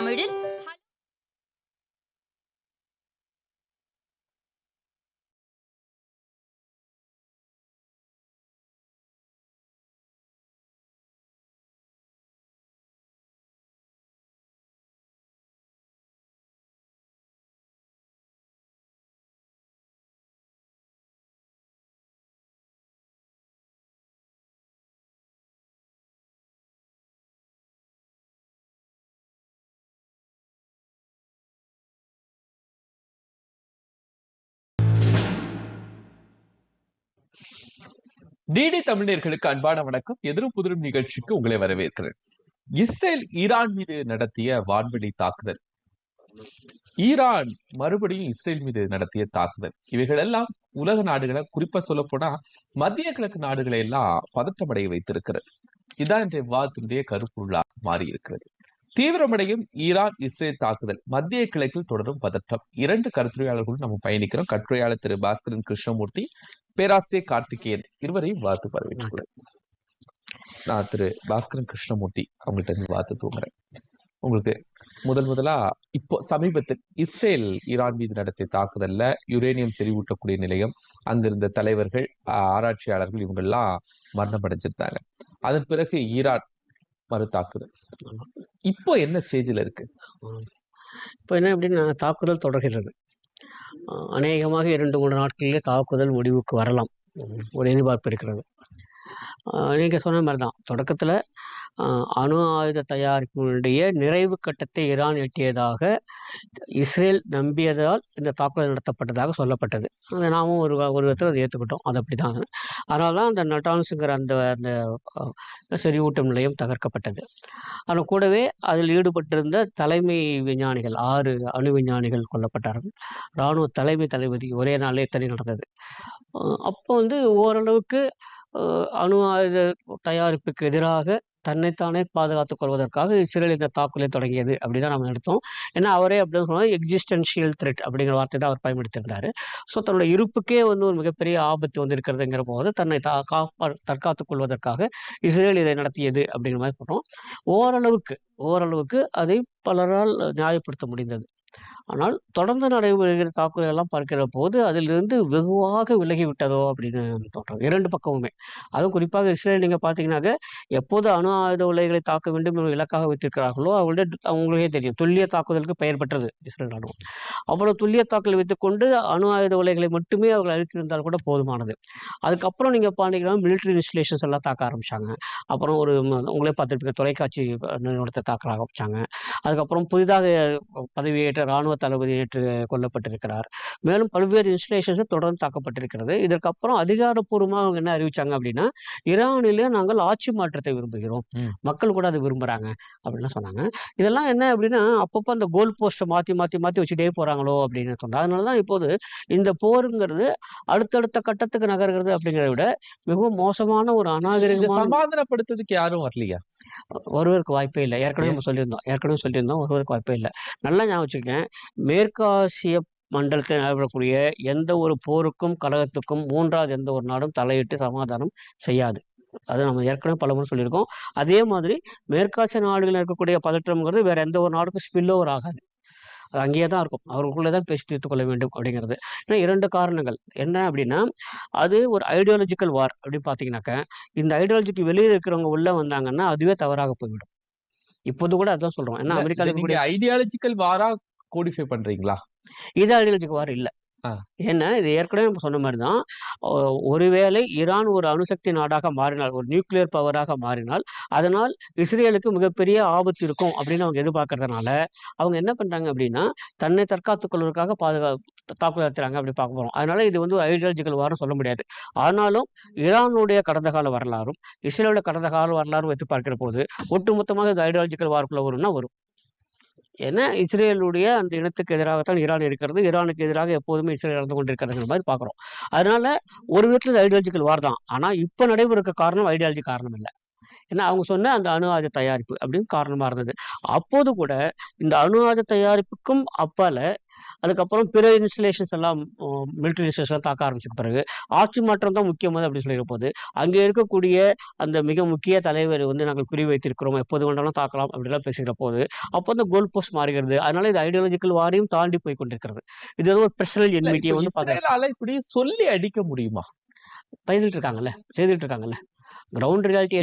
Cameron DD தமிழர்களுக்கு அன்பான வணக்கம். எதிரும் புதிரும் நிகழ்ச்சிக்கு உங்களை வரவேற்கிறேன். இஸ்ரேல் ஈரான் மீது நடத்திய வான்வெளி தாக்குதல். ஈரான் மறுபடியும் இஸ்ரேல் மீது நடத்திய தாக்குதல். இவைகள் எல்லாம் உலக நாடுகளை குறிப்பா சொல்ல போனா மத்திய கிழக்கு நாடுகளை எல்லாம் பதற்றமடைய வைத்திருக்கிறது. இதான் இன்றைய விவாதத்தினுடைய கருப்பொருளா மாறி இருக்கிறது தீவிரமடையும் ஈரான் இஸ்ரேல் தாக்குதல். மத்திய கிழக்கில் தொடரும் பதற்றம். இரண்டு கருத்துரையாளர்களும் நம்ம பயணிக்கிறோம். கட்டுரையாளர் திரு பாஸ்கரன் கிருஷ்ணமூர்த்தி பேராசிரியர் கார்த்திகேயன் இருவரையும் வாழ்த்து வரவேற்றுக்கிறேன் நான் திரு பாஸ்கரன் கிருஷ்ணமூர்த்தி அவங்கள்ட்ட இருந்து வாழ்த்து தூங்குறேன் உங்களுக்கு முதல் முதலா இப்போ சமீபத்தில் இஸ்ரேல் ஈரான் மீது நடத்திய தாக்குதல்ல யுரேனியம் செறிவூட்டக்கூடிய நிலையம் அங்கிருந்த தலைவர்கள் ஆராய்ச்சியாளர்கள் இவங்கெல்லாம் மரணம் அடைஞ்சிருந்தாங்க. அதன் பிறகு ஈரான் மறு தாக்குதல் இப்போ என்ன ஸ்டேஜில் இருக்கு? இப்போ என்ன அப்படின்னா தாக்குதல் தொடர்கிறது. அநேகமாக இரண்டு மூன்று நாட்களிலே தாக்குதல் முடிவுக்கு வரலாம். ஒரு எதிர்பார்ப்பு இருக்கிறது. நீங்கள் சொன்ன மாதிரி தான் தொடக்கத்தில் அணு ஆயுத தயாரிப்பினுடைய நிறைவு கட்டத்தை ஈரான் எட்டியதாக இஸ்ரேல் நம்பியதால் இந்த தாக்குதல் நடத்தப்பட்டதாக சொல்லப்பட்டது. அதை நாமும் ஒரு ஒரு விதத்தில் அதை ஏற்றுக்கிட்டோம் அது அப்படி தான் அதனால தான் அந்த நட்டான்ஸுங்கிற அந்த அந்த செறிவூட்டம் செறிவூட்டும் நிலையம் தகர்க்கப்பட்டது. ஆனால் கூடவே அதில் ஈடுபட்டிருந்த தலைமை விஞ்ஞானிகள் ஆறு அணு விஞ்ஞானிகள் கொல்லப்பட்டார்கள். இராணுவ தலைமை தளபதி ஒரே நாளே தனி நடந்தது. அப்போ வந்து ஓரளவுக்கு அணு ஆயுத தயாரிப்புக்கு எதிராக தன்னைத்தானே பாதுகாத்துக் கொள்வதற்காக இஸ்ரேல் இந்த தாக்குதலை தொடங்கியது அப்படின்னு தான் நம்ம எடுத்தோம் ஏன்னா அவரே அப்படின்னு சொன்னால் எக்ஸிஸ்டன்ஷியல் த்ரெட் அப்படிங்கிற வார்த்தை தான் அவர் பயன்படுத்தியிருந்தார். ஸோ தன்னோட இருப்புக்கே வந்து ஒரு மிகப்பெரிய ஆபத்து வந்து இருக்கிறதுங்கிற போது தன்னை தா காப்பா தற்காத்துக் கொள்வதற்காக இஸ்ரேல் இதை நடத்தியது அப்படிங்கிற மாதிரி போட்டோம். ஓரளவுக்கு ஓரளவுக்கு அதை பலரால் நியாயப்படுத்த முடிந்தது. ஆனால் தொடர்ந்து நடைபெறுகிற தாக்குதல் எல்லாம் பார்க்கிற போது அதிலிருந்து வெகுவாக விலகி விட்டதோ அப்படின்னு தோன்றும். இரண்டு பக்கமுமே. அதுவும் குறிப்பாக இஸ்ரேல் நீங்கள் பார்த்தீங்கன்னாக்க எப்போது அணு ஆயுத உலைகளை தாக்க வேண்டும் என்று இலக்காக வைத்திருக்கிறார்களோ அவங்களுடைய அவங்களுக்கே தெரியும். துல்லிய தாக்குதலுக்கு பெயர் பெற்றது இஸ்ரேல் ராணுவம். அவ்வளோ துல்லிய தாக்குதல் வைத்துக்கொண்டு அணு ஆயுத உலைகளை மட்டுமே அவர்கள் அழித்திருந்தால் கூட போதுமானது. அதுக்கப்புறம் நீங்கள் பார்த்தீங்கன்னா மிலிட்ரி இன்ஸ்டலேஷன்ஸ் எல்லாம் தாக்க ஆரம்பிச்சாங்க. அப்புறம் ஒரு உங்களே பார்த்துருப்பீங்க தொலைக்காட்சி நிறுவனத்தை தாக்க ஆரம்பிச்சாங்க. அதுக்கப்புறம் புதிதாக பதவியேற்ற இராணுவ தளபதி நேற்று கொல்லப்பட்டிருக்கிறார் மேலும் பல்வேறு இன்ஸ்டலேஷன்ஸ் தொடர்ந்து தாக்கப்பட்டிருக்கிறது. இதற்கப்புறம் அதிகாரப்பூர்வமாக அவங்க என்ன அறிவிச்சாங்க அப்படின்னா ஈரானிலே நாங்கள் ஆட்சி மாற்றத்தை விரும்புகிறோம். மக்கள் கூட அதை விரும்புறாங்க. அப்படின்னு சொன்னாங்க. இதெல்லாம் என்ன அப்படின்னா அப்பப்போ அந்த கோல் போஸ்ட்டை மாற்றி மாற்றி மாற்றி வச்சுட்டே போறாங்களோ அப்படின்னு சொன்னாங்க அதனால தான் இப்போது இந்த போருங்கிறது அடுத்தடுத்த கட்டத்துக்கு நகர்கிறது அப்படிங்கிறத விட மிகவும் மோசமான ஒரு இதை அநாகரிகமான சமாதானப்படுத்துறதுக்கு யாரும் வரலையா? வருவதற்கு வாய்ப்பே இல்லை. ஏற்கனவே நம்ம சொல்லியிருந்தோம். ஏற்கனவே சொல்லியிருந்தோம். வருவதற்கு வாய்ப்பே இல்லை. நல்லா ஞாபகம் வச்சுக்கேன் மேற்காசிய மண்டலத்தில் நடைபெறக்கூடிய எந்த ஒரு போருக்கும் கழகத்துக்கும் மூன்றாவது எந்த ஒரு நாடும் தலையிட்டு சமாதானம் செய்யாது. அது நம்ம ஏற்கனவே பலமுறை சொல்லியிருக்கோம். அதே மாதிரி மேற்காசிய நாடுகளில் இருக்கக்கூடிய பதற்றம்ங்கிறது வேற எந்த ஒரு நாடுக்கும் ஸ்பில் ஓவர் ஆகாது. அது அங்கேயே தான் இருக்கும். அவர்களுக்குள்ளே தான் பேசி தீர்த்து கொள்ள வேண்டும் அப்படிங்கிறது. ஏன்னா இரண்டு காரணங்கள். என்ன அப்படின்னா அது ஒரு ஐடியாலஜிக்கல் வார் அப்படின்னு பார்த்தீங்கன்னாக்க இந்த ஐடியாலஜிக்கு வெளியே இருக்கிறவங்க உள்ள வந்தாங்கன்னா அதுவே தவறாக போய்விடும். இப்போது கூட அதான் சொல்றோம். ஏன்னா இல்ல, அமெரிக்கா இதை நீங்க ஐடியாலஜிக்கல் வாரா கோடிஃபை பண்றீங்களா? இது ஐடியாலஜிக்கு வார் இல்லை. ஏன்னா இது ஏற்கனவே நம்ம சொன்ன மாதிரி தான் ஒருவேளை ஈரான் ஒரு அணுசக்தி நாடாக மாறினால் ஒரு நியூக்ளியர் பவராக மாறினால் அதனால் இஸ்ரேலுக்கு மிகப்பெரிய ஆபத்து இருக்கும் அப்படின்னு அவங்க எதிர்பார்க்கறதுனால அவங்க என்ன பண்றாங்க அப்படின்னா தன்னை தற்காத்துக் கொள்வதற்காக பாதுகா தாக்குதல் நடத்துறாங்க அப்படி பார்க்க போறோம். அதனால இது வந்து ஒரு ஐடியாலஜிக்கல் வார்னு சொல்ல முடியாது. ஆனாலும் ஈரானுடைய கடந்த கால வரலாறும் இஸ்ரேலோட கடந்த கால வரலாறும் வைத்து பார்க்கிற போது ஒட்டுமொத்தமாக இது ஐடியாலஜிக்கல் வார்க்குள்ள வரும்னா வரும். ஏன்னா இஸ்ரேலுடைய அந்த இனத்துக்கு எதிராகத்தான் ஈரான் இருக்கிறது. ஈரானுக்கு எதிராக எப்போதுமே இஸ்ரேல் நடந்து கொண்டிருக்கிறதுங்கிற மாதிரி பார்க்குறோம். அதனால ஒரு விதத்தில் ஐடியாலஜிக்கல் வார் தான். ஆனால் இப்போ நடைபெறுக்க காரணம் ஐடியாலஜி காரணம் இல்லை. ஏன்னா அவங்க சொன்ன அந்த அணு ஆயுத தயாரிப்பு அப்படின்னு காரணமாக இருந்தது. அப்போது கூட இந்த அணு ஆயுத தயாரிப்புக்கும் அப்பால அதுக்கப்புறம் பிற இன்ஸ்டலேஷன்ஸ் எல்லாம் மிலிட்டரி இன்ஸ்டலேஷன் தாக்க ஆரம்பிச்ச பிறகு ஆட்சி மாற்றம் தான் முக்கியமானது அப்படி சொல்லிட போது. அங்கே இருக்கக்கூடிய அந்த மிக முக்கிய தலைவர் வந்து நாங்கள் குறி வைத்திருக்கிறோம் எப்போது வேண்டாலும் தாக்கலாம் அப்படிலாம் பேசுகிற போது அப்போ அந்த கோல் போஸ்ட் மாறுகிறது. அதனால இது ஐடியாலஜிக்கல் வாரியும் தாண்டி போய் கொண்டிருக்கிறது. இது ஏதோ ஒரு பர்சனல் என்மிட்டியை வந்து இஸ்ரேலால இப்படி சொல்லி அடிக்க முடியுமா? பயிரிட்டு இருக்காங்கல்ல செய்துட்டு இருக்காங்கல்ல கிரவுண்ட் ரியாலிட்டி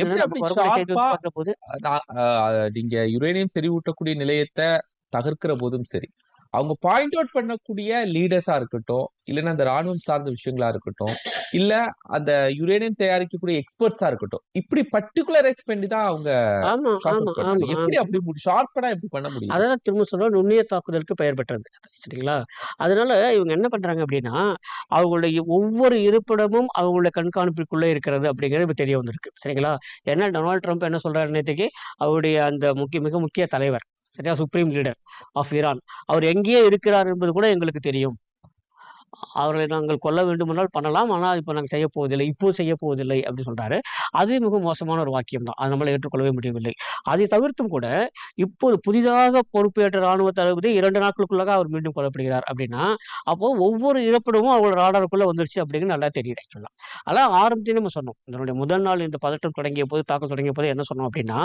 நீங்க யுரேனியம் செறிவூட்டக்கூடிய நிலையத்தை தகர்க்கிற போதும் சரி. அவங்க பாயிண்ட் அவுட் பண்ணக்கூடிய லீடர்ஸா இருக்கட்டும் இல்லைன்னா அந்த ராணுவம் சார்ந்த விஷயங்களா இருக்கட்டும் இல்ல அந்த யுரேனியம் தயாரிக்கக்கூடிய எக்ஸ்பர்ட்ஸா இருக்கட்டும் இப்படி பர்டிகுலரைஸ் பண்ணி தான் அவங்க எப்படி அப்படி ஷார்ப்படா எப்படி பண்ண முடியுது அதான் திரும்ப சொல்றேன் நுண்ணிய தாக்குதலுக்கு பெயர் பெற்றது சரிங்களா? அதனால இவங்க என்ன பண்றாங்க அப்படின்னா அவங்களுடைய ஒவ்வொரு இருப்பிடமும் அவங்களுடைய கண்காணிப்பிற்குள்ளே இருக்கிறது அப்படிங்கிறது இப்போ தெரிய வந்திருக்கு சரிங்களா? ஏன்னா டொனால்ட் ட்ரம்ப் என்ன சொல்றாரு நேற்றுக்கு அவருடைய அந்த முக்கிய மிக முக்கிய தலைவர் சரியா? சுப்ரீம் லீடர் ஆஃப் ஈரான் அவர் எங்கேயே இருக்கிறார் என்பது கூட எங்களுக்கு தெரியும். அவர்களை நாங்கள் கொல்ல வேண்டுமென்றால் பண்ணலாம். ஆனால் இப்போ நாங்கள் செய்ய போவதில்லை. இப்போ செய்ய போவதில்லை அப்படின்னு சொல்கிறாரு அது மிக மோசமான ஒரு வாக்கியம் தான் அது நம்மளால் ஏற்றுக்கொள்ளவே முடியவில்லை. அதை தவிர்த்தும் கூட இப்போது புதிதாக பொறுப்பேற்ற ராணுவ தளபதி இரண்டு நாட்களுக்குள்ளாக அவர் மீண்டும் கொல்லப்படுகிறார் அப்படின்னா அப்போ ஒவ்வொரு இழப்பிடமும் அவங்களோட ராடருக்குள்ளே வந்துருச்சு அப்படிங்கிறது நல்லா தெரியுது ஆக்சுவலாக அதான் ஆரம்பத்தையும் நம்ம சொன்னோம் இதனுடைய முதல் நாள் இந்த பதட்டம் தொடங்கிய போது தாக்கல் தொடங்கிய போது என்ன சொன்னோம் அப்படின்னா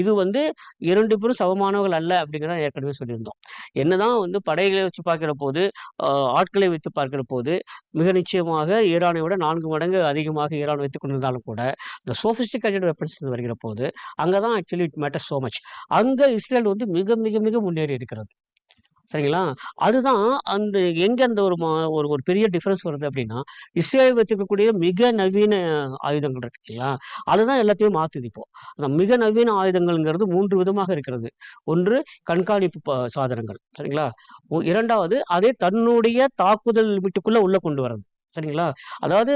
இது வந்து இரண்டு பேரும் சமமானவர்கள் அல்ல அப்படிங்கிறத ஏற்கனவே சொல்லியிருந்தோம். என்னதான் வந்து படைகளை வச்சு பார்க்கிற போது ஆட்களை வைத்து பார்க்கிற போது மிக நிச்சயமாக ஈரானை விட நான்கு மடங்கு அதிகமாக ஈரான் வைத்துக் கொண்டிருந்தாலும் கூட இந்த சோஃபிஸ்டிகேட்டட் வெப்பன்ஸ் வருகிற போது அங்கே தான் actually it matter so much அங்கே இஸ்ரேல் வந்து மிக மிக மிக முன்னேறி இருக்கிறது. சரிங்களா? அதுதான் அந்த எங்க அந்த ஒரு மா- ஒரு ஒரு பெரிய டிஃப்ரென்ஸ் வருது அப்படின்னா இஸ்ரேல் வச்சுக்கக்கூடிய மிக நவீன ஆயுதங்கள் இருக்கு இல்லையா? அதுதான் எல்லாத்தையும் மாத்துது இப்போ. அந்த மிக நவீன ஆயுதங்கள்ங்கிறது மூன்று விதமாக இருக்கிறது. ஒன்று கண்காணிப்பு சாதனங்கள். சரிங்களா? இரண்டாவது அதே தன்னுடைய தாக்குதல் வீட்டுக்குள்ள உள்ள கொண்டு வர்றது. சரிங்களா? அதாவது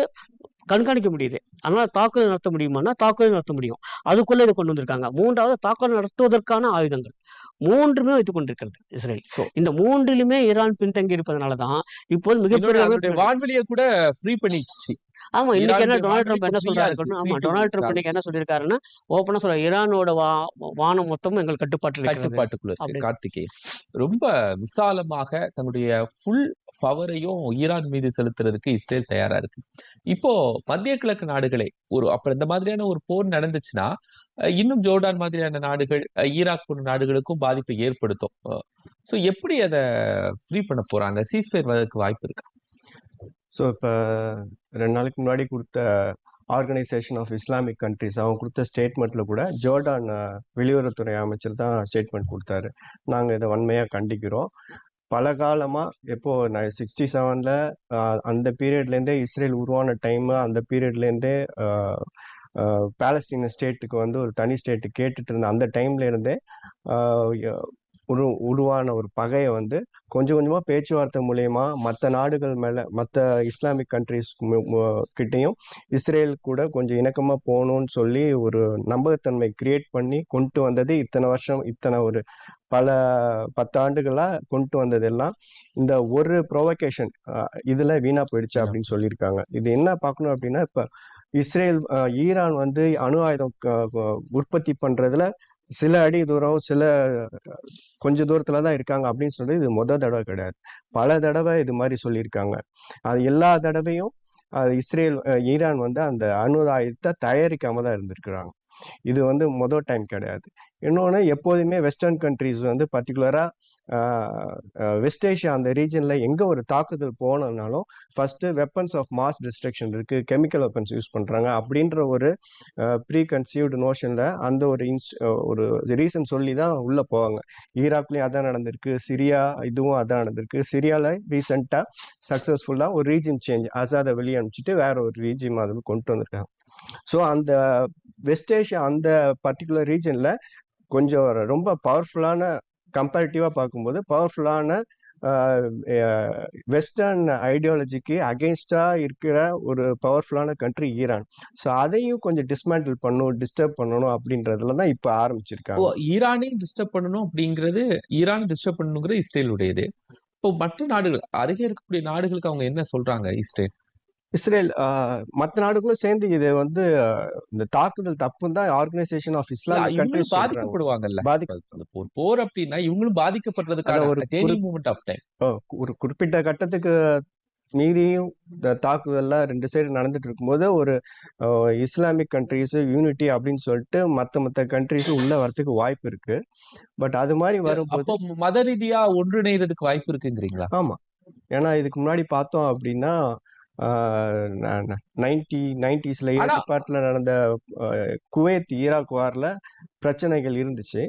கண்காணிக்க முடியுது. அதனால தாக்குதல் நடத்த முடியுமானா தாக்குதல் நடத்த முடியும். அதுக்குள்ள இதை கொண்டு வந்திருக்காங்க. மூன்றாவது தாக்குதல் நடத்துவதற்கான ஆயுதங்கள். மூன்றுமே வைத்துக் கொண்டிருக்கிறது இஸ்ரேல். இந்த மூன்றிலுமே ஈரான் பின்தங்கி இருப்பதனால தான் இப்போது மிகப்பெரிய வான்வெளியை கூட ஃப்ரீ பண்ணிடுச்சு ஆமா இன்னைக்கு என்ன டொனால்ட் ட்ரம்ப் என்ன சொல்றாரு ஆமா டொனால்ட் ட்ரம்ப் இன்னைக்கு என்ன சொல்லியிருக்காருன்னா ஓப்பனா சொல்ற ஈரானோட வானம் மொத்தமும் எங்கள் கட்டுப்பாட்டில் இருக்கிறது. கட்டுப்பாட்டுக்குள்ள கார்த்திகேயன் ரொம்ப விசாலமாக தன்னுடைய ஃபுல் பவரையும் ஈரான் மீது செலுத்துறதுக்கு இஸ்ரேல் தயாரா இருக்கு. இப்போ மத்திய கிழக்கு நாடுகளே ஒரு அப்புறம் இந்த மாதிரியான ஒரு போர் நடந்துச்சுன்னா இன்னும் ஜோர்டான் மாதிரியான நாடுகள் ஈராக் போன்ற நாடுகளுக்கும் பாதிப்பை ஏற்படுத்தும். ஸோ எப்படி அதை ஃப்ரீ பண்ண போறாங்க? சீஸ்ஃபயர் வரதுக்கு வாய்ப்பு இருக்கு? ஸோ இப்போ ரெண்டு நாளைக்கு முன்னாடி கொடுத்த ஆர்கனைசேஷன் ஆஃப் இஸ்லாமிக் கண்ட்ரிஸ் அவங்க கொடுத்த ஸ்டேட்மெண்ட்டில் கூட ஜோர்டான் வெளியுறவுத்துறை அமைச்சர் தான் ஸ்டேட்மெண்ட் கொடுத்தாரு. நாங்கள் இதை வன்மையாக கண்டிக்கிறோம். பல காலமாக எப்போ நான் சிக்ஸ்டி செவனில் அந்த பீரியட்லேருந்தே இஸ்ரேல் உருவான டைமு அந்த பீரியட்லேருந்தே பேலஸ்டீன ஸ்டேட்டுக்கு வந்து ஒரு தனி ஸ்டேட்டு கேட்டுட்டு இருந்த அந்த டைம்ல இருந்தே உரு உருவான ஒரு பகையை வந்து கொஞ்சம் கொஞ்சமாக பேச்சுவார்த்தை மூலயமா மற்ற நாடுகள் மேலே மற்ற இஸ்லாமிக் கண்ட்ரிஸ் கிட்டேயும் இஸ்ரேல் கூட கொஞ்சம் இணக்கமாக போகணும்னு சொல்லி ஒரு நம்பகத்தன்மை கிரியேட் பண்ணி கொண்டு வந்தது இத்தனை வருஷம் இத்தனை ஒரு பல பத்தாண்டுகளாக கொண்டு வந்ததெல்லாம் இந்த ஒரு ப்ரொவகேஷன் இதில் வீணாக போயிடுச்சு அப்படின்னு சொல்லியிருக்காங்க. இது என்ன பார்க்கணும் அப்படின்னா இப்போ இஸ்ரேல் ஈரான் வந்து அணு ஆயுதம் உற்பத்தி பண்ணுறதுல சில அடி தூரம் சில கொஞ்ச தூரத்துல தான் இருக்காங்க அப்படின்னு சொல்றது இது முத தடவை கிடையாது. பல தடவை இது மாதிரி சொல்லியிருக்காங்க. அது எல்லா தடவையும் அது இஸ்ரேல் அஹ், ஈரான் வந்து அந்த அணு ஆயுதத்தை தயாரிக்காம தான் இருந்திருக்கிறாங்க. இது வந்து மொதல் டைம் கிடையாது. இன்னொன்று எப்போதுமே வெஸ்டர்ன் கண்ட்ரீஸ் வந்து பர்டிகுலராக வெஸ்ட் ஏஷியா அந்த ரீஜனில் எங்கே ஒரு தாக்குதல் போனோம்னாலும் first weapons of mass destruction இருக்குது கெமிக்கல் வெப்பன்ஸ் யூஸ் பண்ணுறாங்க அப்படின்ற ஒரு ப்ரீ கன்சீவ்டு நோஷனில் அந்த ஒரு இன்ஸ் ஒரு ரீசன் சொல்லி தான் உள்ளே போவாங்க. ஈராக்லேயும் அதான் நடந்திருக்கு சிரியா இதுவும் அதான் நடந்திருக்கு. சிரியாவில் ரீசெண்டாக சக்ஸஸ்ஃபுல்லாக ஒரு ரீஜிம் சேஞ்ச் அசாதை வெளியே அனுப்பிச்சிட்டு வேற ஒரு ரீஜிம் அதில் கொண்டு வந்திருக்காங்க. ஸோ அந்த வெஸ்ட் ஏஷியா அந்த பர்டிகுலர் ரீஜனில் கொஞ்சம் ரொம்ப பவர்ஃபுல்லான கம்பேரிட்டிவாக பார்க்கும்போது பவர்ஃபுல்லான வெஸ்டர்ன் ஐடியாலஜிக்கு அகெயின்ஸ்டாக இருக்கிற ஒரு பவர்ஃபுல்லான கண்ட்ரி ஈரான். ஸோ அதையும் கொஞ்சம் டிஸ்மேண்டில் பண்ணணும் டிஸ்டர்ப் பண்ணணும் அப்படின்றதுல தான் இப்போ ஆரம்பிச்சிருக்காங்க. ஈரானையும் டிஸ்டர்ப் பண்ணணும் அப்படிங்கிறது ஈரான் டிஸ்டர்ப் பண்ணணுங்கிறது இஸ்ரேலுடையது. இப்போ மற்ற நாடுகள் அருகே இருக்கக்கூடிய நாடுகளுக்கு அவங்க என்ன சொல்றாங்க இஸ்ரேல்? இஸ்ரேல் மற்ற நாடுகளும் சேர்ந்து இது வந்து இந்த தாக்குதல் தப்புன்னு தான் ஆர்கனைசேஷன் ஆஃப் கண்ட்ரிஸ் சொல்றாங்க. பாதிக்கப்படுவாங்கல்ல. பாதிக்க போர் அப்படின்னா இவங்களும் பாதிக்கப்படுறதுக்கான ஒரு மூமெண்ட் ஆஃப் டைம் ஒரு குறிப்பிட்ட கட்டத்துக்கு மீறியும் தாக்குதல்லாம் ரெண்டு சைடு நடந்துட்டு இருக்கும்போது ஒரு இஸ்லாமிக் கண்ட்ரிஸ் யூனிட்டி அப்படின்னு சொல்லிட்டு மற்ற மற்ற கண்ட்ரிஸ் உள்ள வரதுக்கு வாய்ப்பு இருக்கு. பட் அது மாதிரி வரும்போது அப்போ மத ரீதியா ஒன்றிணைறதுக்கு வாய்ப்பு இருக்குங்கிறீங்களா? ஆமா. ஏன்னா இதுக்கு முன்னாடி பார்த்தோம் அப்படின்னா நைன்டி நைன்டிஸ்ல ஈராக் பார்ட்ல நடந்த குவைத் ஈராக் வார்ல பிரச்சனைகள் இருந்துச்சு.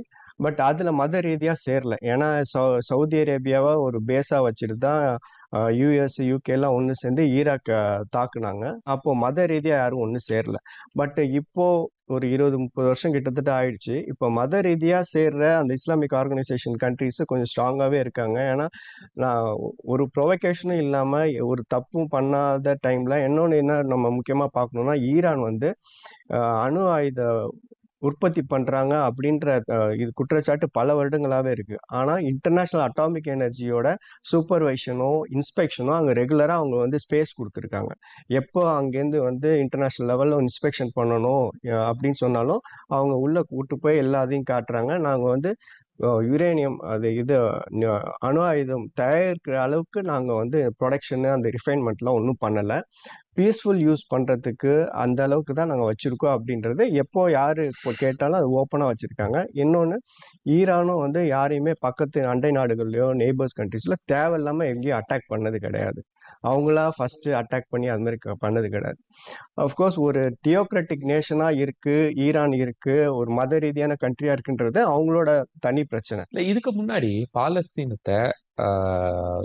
பட் அதுல மத ரீதியா சேரல. ஏன்னா சவு சவுதி அரேபியாவை ஒரு பேஸா வச்சுட்டு தான் யூஎஸ் யூகே எல்லாம் ஒன்று சேர்ந்து ஈராக்க தாக்குனாங்க. அப்போ மத ரீதியா யாரும் ஒன்று சேரல. பட் இப்போ ஒரு இருபது முப்பது வருஷம் கிட்டத்தட்ட ஆயிடுச்சு. இப்போ மத ரீதியாக சேர்ற அந்த இஸ்லாமிக் ஆர்கனைசேஷன் கண்ட்ரிஸு கொஞ்சம் ஸ்ட்ராங்காகவே இருக்காங்க. ஏன்னா நான் ஒரு ப்ரொவகேஷனும் இல்லாமல் ஒரு தப்பும் பண்ணாத டைம்ல இன்னொன்று என்ன நம்ம முக்கியமாக பார்க்கணுன்னா ஈரான் வந்து அணு ஆயுத உற்பத்தி பண்ணுறாங்க அப்படின்ற இது குற்றச்சாட்டு பல வருடங்களாகவே இருக்குது ஆனால் இன்டர்நேஷ்னல் அட்டாமிக் எனர்ஜியோட சூப்பர்வைஷனோ இன்ஸ்பெக்ஷனோ அங்கே ரெகுலராக அவங்க வந்து ஸ்பேஸ் கொடுத்துருக்காங்க. எப்போ அங்கேருந்து வந்து இன்டர்நேஷ்னல் லெவலில் இன்ஸ்பெக்ஷன் பண்ணணும் அப்படின்னு சொன்னாலும் அவங்க உள்ள கூட்டு போய் எல்லாத்தையும் காட்டுறாங்க. நாங்கள் வந்து யுரேனியம் அது இது அணு ஆயுதம் தயாரிக்கிற அளவுக்கு நாங்கள் வந்து ப்ரொடக்ஷனு அந்த ரிஃபைன்மெண்ட்லாம் ஒன்றும் பண்ணலை. பீஸ்ஃபுல் யூஸ் பண்ணுறதுக்கு அந்த அளவுக்கு தான் நாங்கள் வச்சுருக்கோம் அப்படின்றது எப்போ யார் இப்போ கேட்டாலும் அது ஓப்பனாக வச்சுருக்காங்க. இன்னொன்று ஈரானும் வந்து யாரையுமே பக்கத்து அண்டை நாடுகள்லையோ நெய்பர்ஸ் கண்ட்ரீஸில் தேவையில்லாமல் எங்கேயும் அட்டாக் பண்ணது கிடையாது. அவங்களா ஃபஸ்ட்டு அட்டாக் பண்ணி அது மாதிரி க- பண்ணது கிடையாது. அஃப்கோர்ஸ் ஒரு தியோக்ராட்டிக் நேஷனாக இருக்குது ஈரான் இருக்குது ஒரு மத ரீதியான கண்ட்ரியாக இருக்குன்றது அவங்களோட தனி பிரச்சனை. இல்லை இதுக்கு முன்னாடி பாலஸ்தீனத்தை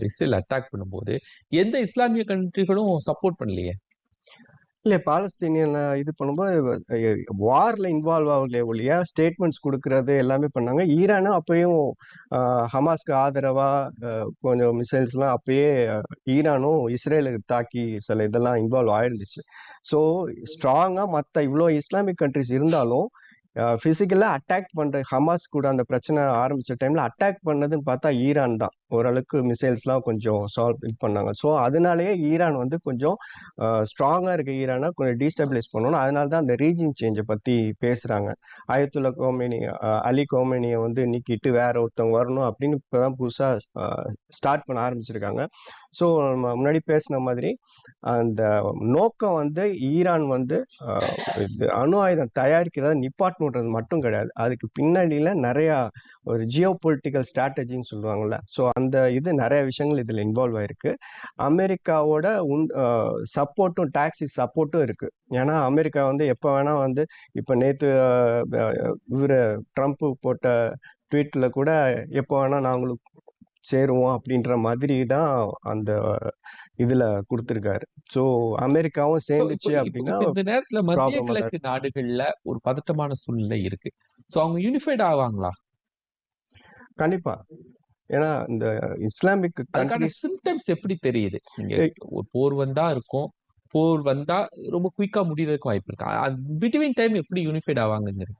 இஸ்ரேல் அட்டாக் பண்ணும்போது எந்த இஸ்லாமிய கண்ட்ரிகளும் சப்போர்ட் பண்ணலையே? இல்லை பாலஸ்தீனியன் இது பண்ணும்போது வாரில் இன்வால்வ் ஆகலையே ஒழிய ஸ்டேட்மெண்ட்ஸ் கொடுக்கறது எல்லாமே பண்ணாங்க. ஈரானும் அப்பயும் ஹமாஸ்க்கு ஆதரவாக கொஞ்சம் மிசைல்ஸ்லாம் அப்பயே ஈரானும் இஸ்ரேலுக்கு தாக்கி சில இதெல்லாம் இன்வால்வ் ஆயிருந்துச்சு. ஸோ ஸ்ட்ராங்காக மற்ற இவ்வளோ இஸ்லாமிக் கண்ட்ரிஸ் இருந்தாலும் ஃபிசிக்கலாக அட்டாக் பண்ணுற ஹமாஸ் கூட அந்த பிரச்சனை ஆரம்பித்த டைமில் அட்டாக் பண்ணதுன்னு பார்த்தா ஈரான் தான். ஓரளவுக்கு மிசைல்ஸ்லாம் கொஞ்சம் சால்வ் இது பண்ணாங்க. ஸோ அதனாலேயே ஈரான் வந்து கொஞ்சம் ஸ்ட்ராங்காக இருக்க ஈரானை கொஞ்சம் டீஸ்டபிளைஸ் பண்ணணும். அதனால தான் அந்த ரீஜின் சேஞ்சை பற்றி பேசுகிறாங்க ஆயத்துல்லா கோமேனி அலி கோமேனியை வந்து நீக்கிட்டு வேற ஒருத்தவங்க வரணும் அப்படின்னு இப்போ தான் புதுசாக ஸ்டார்ட் பண்ண ஆரம்பிச்சிருக்காங்க. ஸோ நம்ம முன்னாடி பேசின மாதிரி அந்த நோக்கம் வந்து ஈரான் வந்து இது அணு ஆயுதம் தயாரிக்கிறத நிப்பாட்டணுன்றது மட்டும் கிடையாது. அதுக்கு பின்னாடியில் நிறையா ஒரு ஜியோ பொலிட்டிக்கல் ஸ்ட்ராட்டஜின்னு சொல்லுவாங்கள்ல ஸோ அந்த இது நிறைய விஷயங்கள் இதில் இன்வால்வ் ஆயிருக்கு. அமெரிக்காவோட உன் சப்போர்ட்டும் டாக்ஸி சப்போர்ட்டும் இருக்கு. ஏன்னா அமெரிக்கா வந்து எப்போ வேணால் வந்து இப்போ நேற்று இவர் ட்ரம்ப் போட்ட ட்வீட்டில் கூட எப்போ வேணா நாங்களும் சேருவோம் அப்படின்ற மாதிரி தான் அந்த இதுல கொடுத்துருக்காரு. ஸோ அமெரிக்காவும் சேர்ந்துச்சு அப்படின்னா இந்த நேரத்துல மத்திய கிழக்கு நாடுகள்ல ஒரு பதட்டமான சூழ்நிலை இருக்கு. சோ அவங்க யூனிஃபைட் ஆவாங்களா? கண்டிப்பா. ஏன்னா இந்த இஸ்லாமிக் சிம்டம்ஸ் எப்படி தெரியுது? ஒரு போர் வந்தா இருக்கும். போர் வந்தா ரொம்ப குயிக்கா முடியறதுக்கு வாய்ப்பு இருக்கு. பிட்வீன் டைம் எப்படி யூனிஃபைட் ஆவாங்கங்கிறது.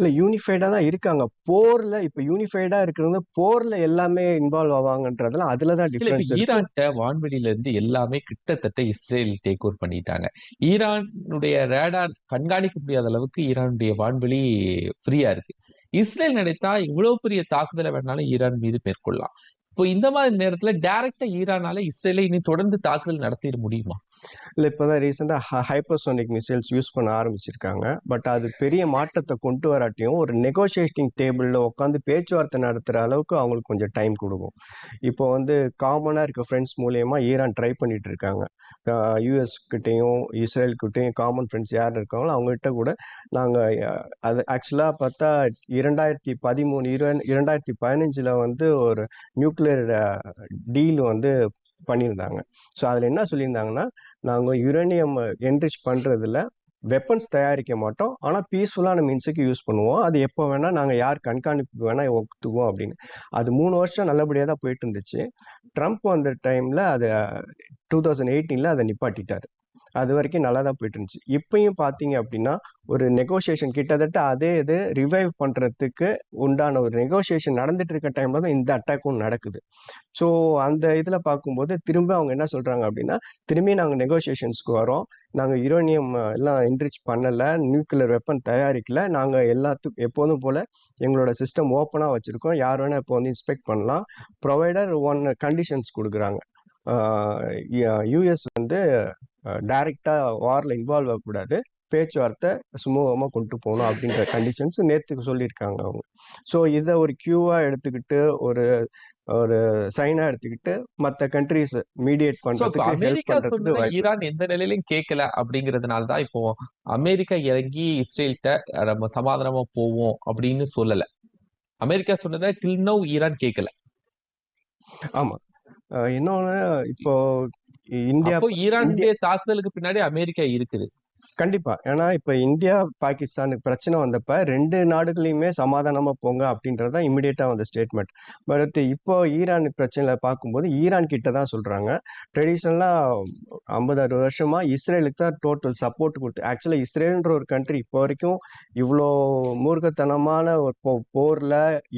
இல்ல யூனிஃபைடா தான் இருக்காங்க. போர்ல இப்ப யூனிஃபைடா இருக்கிறது போர்ல எல்லாமே இன்வால்வ் ஆவாங்கன்றதுலாம் அதுல தான் டிஃபரன்ஸ் ஈரான்கிட்ட வான்வெளியில இருந்து எல்லாமே கிட்டத்தட்ட இஸ்ரேல் டேக் ஓவர் பண்ணிட்டாங்க. ஈரானுடைய ரேடார் கண்காணிக்க முடியாத அளவுக்கு ஈரானுடைய வான்வெளி ஃப்ரீயா இருக்கு. இஸ்ரேல் நினைத்தா இவ்வளவு பெரிய தாக்குதலை வேணாலும் ஈரான் மீது மேற்கொள்ளலாம். இப்போ இந்த மாதிரி நேரத்துல டைரக்டா ஈரானால இஸ்ரேலை இனி தொடர்ந்து தாக்குதல் நடத்திட முடியுமா? இல்லை இப்போ தான் ரீசெண்டாக ஹைப்பர்சோனிக் மிசைல்ஸ் யூஸ் பண்ண ஆரம்பிச்சிருக்காங்க. பட் அது பெரிய மாற்றத்தை கொண்டு வராட்டியும் ஒரு நெகோசியேட்டிங் டேபிளில் உட்காந்து பேச்சுவார்த்தை நடத்துகிற அளவுக்கு அவங்களுக்கு கொஞ்சம் டைம் கொடுக்கும். இப்போ வந்து காமனாக இருக்க ஃப்ரெண்ட்ஸ் மூலயமா ஈரான் ட்ரை பண்ணிட்டு இருக்காங்க. யூஎஸ்கிட்டையும் இஸ்ரேல்கிட்டையும் இஸ்ரேல் கிட்டேயும் காமன் ஃப்ரெண்ட்ஸ் யார் இருக்காங்களோ அவங்ககிட்ட கூட நாங்கள் அது ஆக்சுவலாக பார்த்தா இரண்டாயிரத்தி பதிமூணு இரு இரண்டாயிரத்தி பதினஞ்சில் வந்து ஒரு நியூக்ளியர் டீல் வந்து பண்ணியிருந்தாங்க. ஸோ அதில் என்ன சொல்லியிருந்தாங்கன்னா நாங்கள் யுரேனியம் என்ரிச் பண்ணுறதுல வெப்பன்ஸ் தயாரிக்க மாட்டோம். ஆனால் பீஸ்ஃபுல்லான மீன்ஸுக்கு யூஸ் பண்ணுவோம். அது எப்போ வேணால் நாங்கள் யார் கண்காணிப்பு வேணால் ஒத்துக்குவோம் அப்படின்னு. அது மூணு வருஷம் நல்லபடியாக தான் போயிட்டு இருந்துச்சு. ட்ரம்ப் வந்த டைமில் அதை டூ தௌசண்ட் எயிட்டீனில் அதை நிப்பாட்டிட்டார். அது வரைக்கும் நல்லா தான் போயிட்டு இருந்துச்சு இப்பயும் பார்த்தீங்க அப்படின்னா ஒரு நெகோசியேஷன் கிட்டத்தட்ட அதே இது ரிவைவ் பண்ணுறதுக்கு உண்டான ஒரு நெகோசியேஷன் நடந்துட்டு இருக்க டைம்ல தான் இந்த அட்டாக்கும் நடக்குது. ஸோ அந்த இதில் பார்க்கும்போது திரும்ப அவங்க என்ன சொல்கிறாங்க அப்படின்னா திரும்பி நாங்கள் நெகோசியேஷன்ஸ்க்கு வரோம். நாங்கள் யுரோனியம் எல்லாம் என்ரிச் பண்ணலை நியூக்ளியர் வெப்பன் தயாரிக்கல. நாங்கள் எல்லாத்துக்கும் எப்போதும் போல் எங்களோட சிஸ்டம் ஓப்பனாக வச்சுருக்கோம். யார் வேணால் இப்போ வந்து இன்ஸ்பெக்ட் பண்ணலாம். ப்ரொவைடர் ஒன் கண்டிஷன்ஸ் கொடுக்குறாங்க. யூஎஸ் வந்து டைரெக்டாக வாரில் இன்வால்வ் ஆகக்கூடாது பேச்சுவார்த்தை சுமூகமாக கொண்டு போகணும் அப்படின்ற கண்டிஷன்ஸ் நேற்றுக்கு சொல்லியிருக்காங்க அவங்க. ஸோ இதை ஒரு க்யூவாக எடுத்துக்கிட்டு ஒரு ஒரு சைனாக எடுத்துக்கிட்டு மற்ற கண்ட்ரிஸ் மீடியேட் ஹெல்ப் அமெரிக்கா வாய்ப்பு ஈரான் எந்த நிலையிலும் கேட்கல அப்படிங்கறதுனால தான் இப்போ அமெரிக்கா இறங்கி இஸ்ரேல்கிட்ட நம்ம சமாதானமா போவோம் அப்படின்னு சொல்லல. அமெரிக்கா சொன்னதை டில் நோ ஈரான் கேட்கல ஆமாம் இன்னொன்று இப்போ இந்தியா ஈரானுடைய தாக்குதலுக்கு பின்னாடி அமெரிக்கா இருக்குது. கண்டிப்பா. ஏன்னா இப்ப இந்தியா பாகிஸ்தானுக்கு பிரச்சனை வந்தப்ப ரெண்டு நாடுகளையுமே சமாதானமா போங்க அப்படின்றது தான் இமிடியேட்டா வந்த ஸ்டேட்மெண்ட் பட் இப்போ ஈரான் பிரச்சனையில பார்க்கும்போது ஈரான் கிட்ட தான் சொல்றாங்க. ட்ரெடிஷ்னலா ஐம்பது அறுபது வருஷமா இஸ்ரேலுக்கு தான் டோட்டல் சப்போர்ட் கொடுத்து ஆக்சுவலா இஸ்ரேல்ன்ற ஒரு கண்ட்ரி இப்போ வரைக்கும் இவ்வளோ மூர்க்கத்தனமான ஒரு போ போர்ல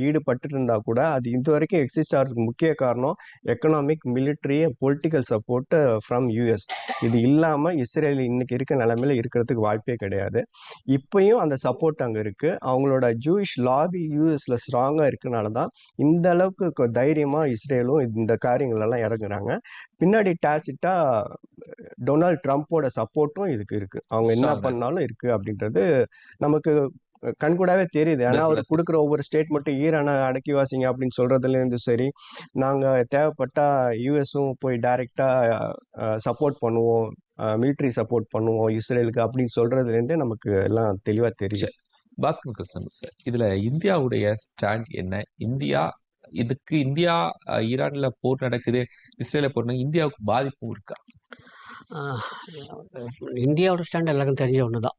ஈடுபட்டு இருந்தா கூட அது இது வரைக்கும் எக்ஸிஸ்ட் ஆகிறதுக்கு முக்கிய காரணம் economic military political support from US இது இல்லாம இஸ்ரேல் இன்னைக்கு இருக்க நிலைமையில இருக்கிறதுக்கு வாய்ப்பே கிடையாது. இப்பயும் அந்த சப்போர்ட் அங்க இருக்கு. அவங்களோட ஜூயிஷ் லாபி யூஎஸ்ல ஸ்ட்ராங்கா இருக்கனால தான் இந்த அளவுக்கு கொ- தைரியமா இஸ்ரேலும் இந்த காரியங்கள் எல்லாம் இறங்குறாங்க. பின்னாடி டாசிட்டா டொனால்ட் ட்ரம்ப்போட சப்போர்ட்டும் இதுக்கு இருக்கு. அவங்க என்ன பண்ணாலும் இருக்கு அப்படின்றது நமக்கு கண்கூடாவே தெரியுது. ஏன்னா அவர் கொடுக்குற ஒவ்வொரு ஸ்டேட்மெண்ட்டும் ஈரானை அடக்கி வாசிங்க அப்படின்னு சொல்றதுல இருந்து சரி நாங்க தேவைப்பட்டா யூஎஸும் போய் டைரக்டா சப்போர்ட் பண்ணுவோம். மிலிட்ரி சப்போர்ட் பண்ணுவோம் இஸ்ரேலுக்கு அப்படின்னு சொல்றதுல இருந்தே நமக்கு எல்லாம் தெளிவா தெரியுது. சரி பாஸ்கர் கிருஷ்ணன் சார் இதுல இந்தியாவுடைய ஸ்டாண்ட் என்ன? இந்தியா இதுக்கு இந்தியா ஈரான்ல போர் நடக்குது இஸ்ரேல போர் இந்தியாவுக்கு பாதிப்பும் இருக்கா? இந்தியாவோட ஸ்டாண்ட் எல்லாருக்கும் தெரிஞ்ச ஒன்று தான்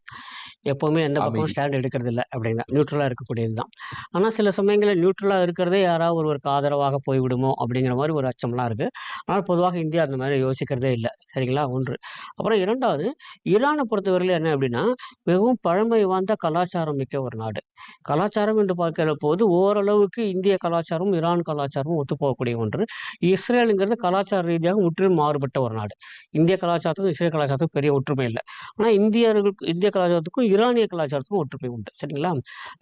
எப்போவுமே எந்த பக்கமும் ஸ்டாண்ட் எடுக்கிறது இல்லை அப்படிங்க நியூட்ரலாக இருக்கக்கூடியது தான் ஆனால் சில சமயங்களில் நியூட்ரலாக இருக்கிறதே யாராவது ஒருவருக்கு ஆதரவாக போய்விடுமோ அப்படிங்கிற மாதிரி ஒரு அச்சம்லாம் இருக்குது ஆனால் பொதுவாக இந்தியா அந்த மாதிரி யோசிக்கிறதே இல்லை. சரிங்களா? ஒன்று. அப்புறம் இரண்டாவது ஈரானை பொறுத்தவரையில் என்ன அப்படின்னா மிகவும் பழமை வாய்ந்த கலாச்சாரம் மிக்க ஒரு நாடு. கலாச்சாரம் என்று பார்க்கிற போது ஓரளவுக்கு இந்திய கலாச்சாரமும் ஈரான் கலாச்சாரமும் ஒத்துப்போகக்கூடிய ஒன்று. இஸ்ரேலுங்கிறது கலாச்சார ரீதியாக முற்றிலும் மாறுபட்ட ஒரு நாடு. இந்திய கலாச்சாரத்துக்கும் இஸ்ரேல் கலாச்சாரத்துக்கும் பெரிய ஒற்றுமை இல்லை. ஆனால் இந்தியர்களுக்கு இந்திய கலாச்சாரத்துக்கும் ஈரானிய கலாச்சாரத்துக்கும் ஒற்றுமை உண்டு. சரிங்களா?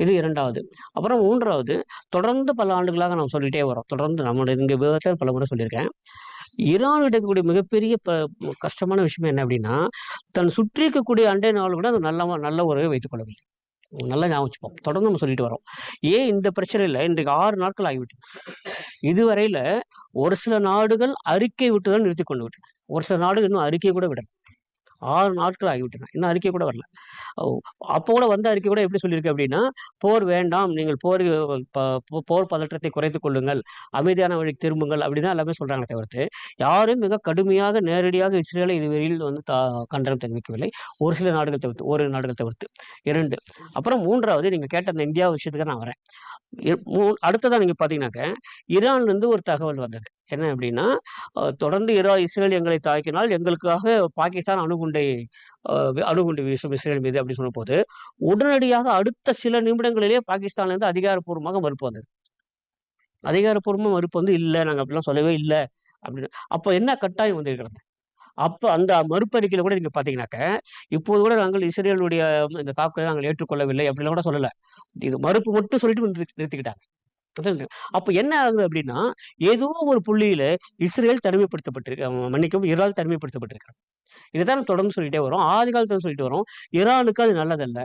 இது இரண்டாவது. அப்புறம் மூன்றாவது தொடர்ந்து பல ஆண்டுகளாக நாம் சொல்லிட்டே வரோம். தொடர்ந்து நம்மளுடைய இங்கே விவரத்தில் பல முறை சொல்லியிருக்கேன். ஈரான் இருக்கக்கூடிய மிகப்பெரிய ப கஷ்டமான விஷயம் என்ன அப்படின்னா தன் சுற்றி இருக்கக்கூடிய அண்டை நாள் கூட அது நல்ல நல்ல உறவை வைத்துக் கொள்ளவில்லை நல்லா ஞாபகம் தொடர்ந்து நம்ம சொல்லிட்டு வரோம். ஏன் இந்த பிரச்சனையில் இன்றைக்கு ஆறு நாட்கள் ஆகிவிட்டு இதுவரையில ஒரு சில நாடுகள் அறிக்கை விட்டுதான் நிறுத்தி கொண்டு விட்டு ஒரு சில நாடுகள் இன்னும் அறிக்கை கூட விடல. ஆறு நாட்கள் ஆகிவிட்டன இன்னும் அறிக்கை கூட வரல. அப்போ கூட வந்த அறிக்கை கூட எப்படி சொல்லியிருக்கு அப்படின்னா போர் வேண்டாம் நீங்கள் போர் போர் பதற்றத்தை குறைத்து கொள்ளுங்கள் அமைதியான வழிக்கு திரும்புங்கள் அப்படின்னு எல்லாமே சொல்றாங்க தவிர்த்து யாரும் மிக கடுமையாக நேரடியாக இஸ்ரேலை இதுவரையில் வந்து தா கண்டனம் தெரிவிக்கவில்லை. ஒரு சில நாடுகள் தவிர்த்து ஒரு நாடுகள் தவிர்த்து. இரண்டு அப்புறம் மூன்றாவது நீங்க கேட்ட அந்த இந்தியா விஷயத்துக்கு நான் வரேன். இ- மூ- அடுத்ததாக நீங்க பாத்தீங்கன்னாக்க ஈரான்ல இருந்து ஒரு தகவல் வந்தது. என்ன அப்படின்னா தொடர்ந்து இரா இஸ்ரேல் எங்களை தாக்கினால் எங்களுக்காக பாகிஸ்தான் அணுகுண்டை அணுகுண்டு வீசும் இஸ்ரேல் மீது அப்படின்னு சொன்னபோது உடனடியாக அடுத்த சில நிமிடங்களிலே பாகிஸ்தான்லேருந்து அதிகாரப்பூர்வமாக மறுப்பு வந்தது. அதிகாரப்பூர்வமாக மறுப்பு வந்து இல்லை நாங்கள் அப்படிலாம் சொல்லவே இல்லை. அப்படின்னு. அப்போ என்ன கட்டாயம் வந்து இருக்கிறது அப்போ அந்த மறுப்பறிக்கையில் கூட நீங்கள் பார்த்தீங்கன்னாக்க இப்போது கூட நாங்கள் இஸ்ரேலுடைய இந்த தாக்குதலை நாங்கள் ஏற்றுக்கொள்ளவில்லை அப்படிலாம் கூட சொல்லலை. இது மறுப்பு மட்டும் சொல்லிட்டு நிறுத்தி- நிறுத்திக்கிட்டாங்க. அப்போ என்ன ஆகுது அப்படின்னா ஏதோ ஒரு புள்ளியில இஸ்ரேல் தனிமைப்படுத்தப்பட்டிருக்க மன்னிக்கும் மன்னிக்கவும் ஈரான் தனிமைப்படுத்தப்பட்டிருக்காங்க. இதைத்தான் தொடர்ந்து சொல்லிட்டே வரும். ஆதி காலத்துல சொல்லிட்டு வரும் ஈரானுக்கு அது நல்லதல்ல.